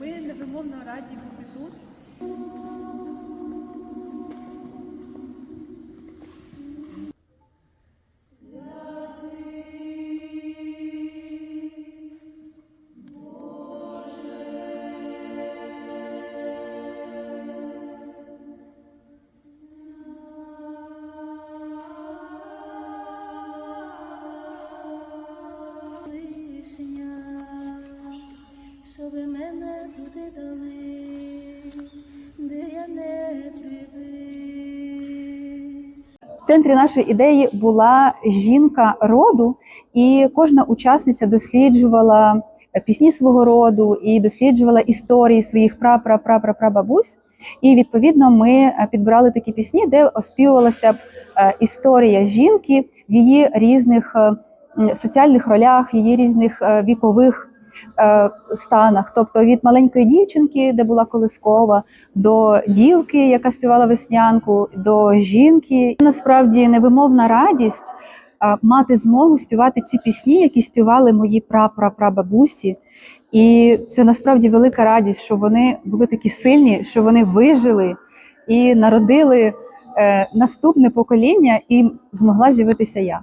Ми невимовно раді бути тут. Щоб мене туди дали, де я не привик. В центрі нашої ідеї була жінка роду, і кожна учасниця досліджувала пісні свого роду і досліджувала історії своїх пра-пра-пра-пра-бабусь. І відповідно ми підбирали такі пісні, де оспівувалася б е, історія жінки в її різних соціальних ролях, в її різних е, вікових станах. Тобто від маленької дівчинки, де була колискова, до дівки, яка співала веснянку, до жінки. Насправді невимовна радість а, мати змогу співати ці пісні, які співали мої прапрапрабабусі. І це насправді велика радість, що вони були такі сильні, що вони вижили і народили е, наступне покоління, і змогла з'явитися я.